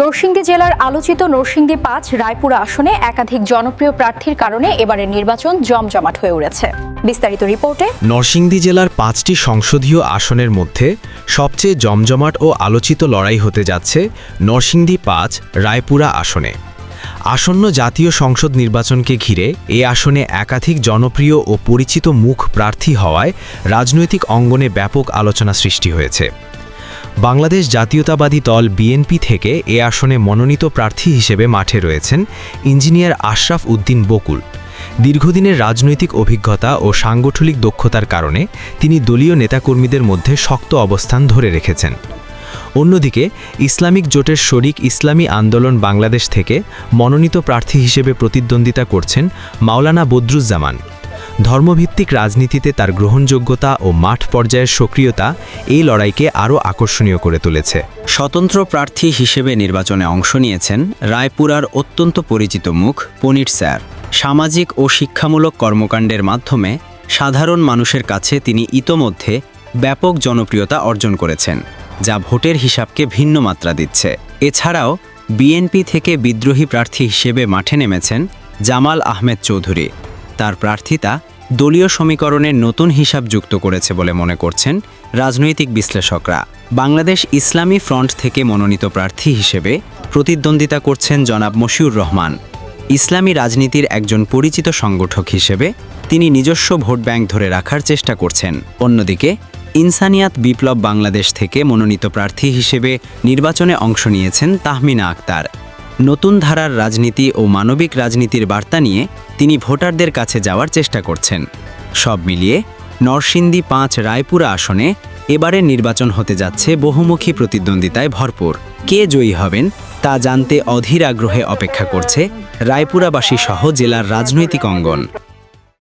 নরসিংদী জেলার আলোচিত নরসিংদী পাঁচ রায়পুরা আসনে একাধিক জনপ্রিয় প্রার্থীর কারণে এবারের নির্বাচন জমজমাট হয়ে উঠেছে। বিস্তারিত রিপোর্টে নরসিংদী জেলার পাঁচটি সংসদীয় আসনের মধ্যে সবচেয়ে জমজমাট ও আলোচিত লড়াই হতে যাচ্ছে নরসিংদী পাঁচ রায়পুরা আসনে। আসন্ন জাতীয় সংসদ নির্বাচনকে ঘিরে এ আসনে একাধিক জনপ্রিয় ও পরিচিত মুখ প্রার্থী হওয়ায় রাজনৈতিক অঙ্গনে ব্যাপক আলোচনা সৃষ্টি হয়েছে। বাংলাদেশ জাতীয়তাবাদী দল বিএনপি থেকে এ আসনে মনোনীত প্রার্থী হিসেবে মাঠে রয়েছেন ইঞ্জিনিয়ার আশরাফ উদ্দিন বকুল। দীর্ঘদিনের রাজনৈতিক অভিজ্ঞতা ও সাংগঠনিক দক্ষতার কারণে তিনি দলীয় নেতাকর্মীদের মধ্যে শক্ত অবস্থান ধরে রেখেছেন। অন্যদিকে, ইসলামিক জোটের শরিক ইসলামী আন্দোলন বাংলাদেশ থেকে মনোনীত প্রার্থী হিসেবে প্রতিদ্বন্দ্বিতা করছেন মাওলানা বদরুজ্জামান। ধর্মভিত্তিক রাজনীতিতে তার গ্রহণযোগ্যতা ও মাঠ পর্যায়ের সক্রিয়তা এই লড়াইকে আরও আকর্ষণীয় করে তুলেছে। স্বতন্ত্র প্রার্থী হিসেবে নির্বাচনে অংশ নিয়েছেন রায়পুরার অত্যন্ত পরিচিত মুখ পনির স্যার। সামাজিক ও শিক্ষামূলক কর্মকাণ্ডের মাধ্যমে সাধারণ মানুষের কাছে তিনি ইতোমধ্যে ব্যাপক জনপ্রিয়তা অর্জন করেছেন, যা ভোটের হিসাবকে ভিন্ন মাত্রা দিচ্ছে। এছাড়াও বিএনপি থেকে বিদ্রোহী প্রার্থী হিসেবে মাঠে নেমেছেন জামাল আহমেদ চৌধুরী। তার প্রার্থিতা দলীয় সমীকরণের নতুন হিসাব যুক্ত করেছে বলে মনে করছেন রাজনৈতিক বিশ্লেষকরা। বাংলাদেশ ইসলামী ফ্রন্ট থেকে মনোনীত প্রার্থী হিসেবে প্রতিদ্বন্দ্বিতা করছেন জনাব মশিউর রহমান। ইসলামী রাজনীতির একজন পরিচিত সংগঠক হিসেবে তিনি নিজস্ব ভোট ব্যাংক ধরে রাখার চেষ্টা করছেন। অন্যদিকে, ইনসানিয়াত বিপ্লব বাংলাদেশ থেকে মনোনীত প্রার্থী হিসেবে নির্বাচনে অংশ নিয়েছেন তাহমিনা আক্তার। নতুন ধারার রাজনীতি ও মানবিক রাজনীতির বার্তা নিয়ে তিনি ভোটারদের কাছে যাওয়ার চেষ্টা করছেন। সব মিলিয়ে নরসিংদী পাঁচ রায়পুরা আসনে এবারের নির্বাচন হতে যাচ্ছে বহুমুখী প্রতিদ্বন্দ্বিতায় ভরপুর। কে জয়ী হবেন তা জানতে অধীর আগ্রহে অপেক্ষা করছে রায়পুরাবাসী সহ জেলার রাজনৈতিক অঙ্গন।